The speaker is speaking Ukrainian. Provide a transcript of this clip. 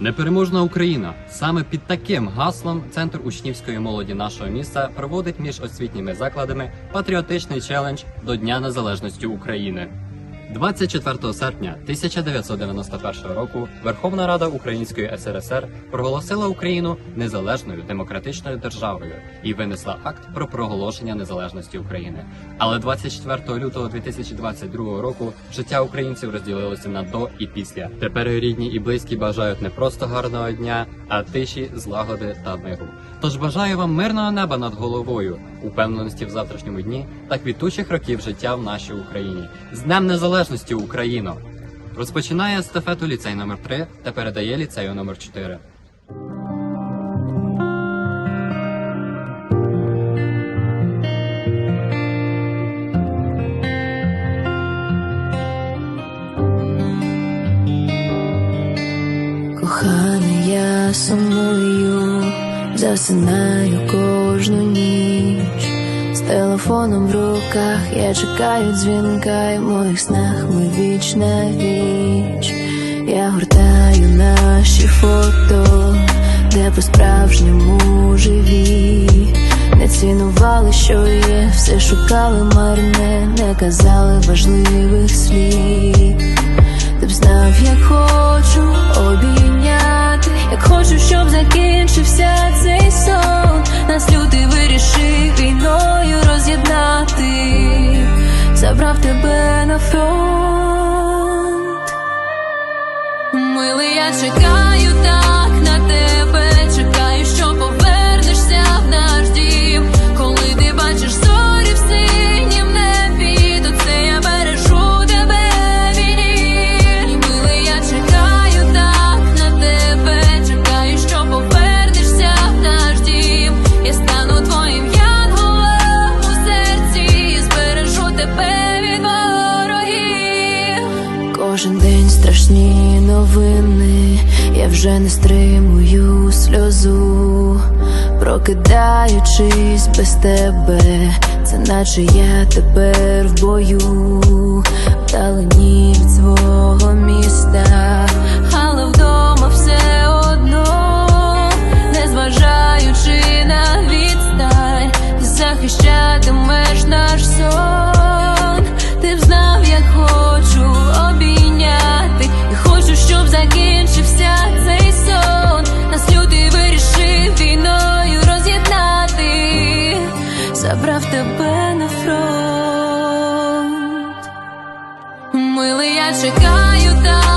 Непереможна Україна саме під таким гаслом центр учнівської молоді нашого міста проводить між освітніми закладами патріотичний челендж до Дня Незалежності України. 24 серпня 1991 року Верховна Рада Української СРСР проголосила Україну незалежною демократичною державою і винесла акт про проголошення незалежності України. Але 24 лютого 2022 року життя українців розділилося на до і після. Тепер рідні і близькі бажають не просто гарного дня, а тиші, злагоди та миру. Тож бажаю вам мирного неба над головою, упевненості в завтрашньому дні та квітучих років життя в нашій Україні. З Днем Незалежності Україно! Розпочинає естафету ліцей номер 3 та передає ліцею номер 4 Коханий, я сумую, засинаю кожну ніч. З телефоном в руках я чекаю дзвінка, і в моїх снах ми віч на віч. Я гортаю наші фото, де по-справжньому живі. Не цінували, що є, все шукали марне, не казали важливих слів. Ти б знав, як хочу обійняти, як хочу, щоб закінчився цей сон. Нас люди вирішив війною роз'єднати, забрав тебе на фронт. Милий, я чекаю Кожен день страшні новини, я вже не стримую сльозу, прокидаючись без тебе, це наче я тепер в бою, вдалині від свого чекаю так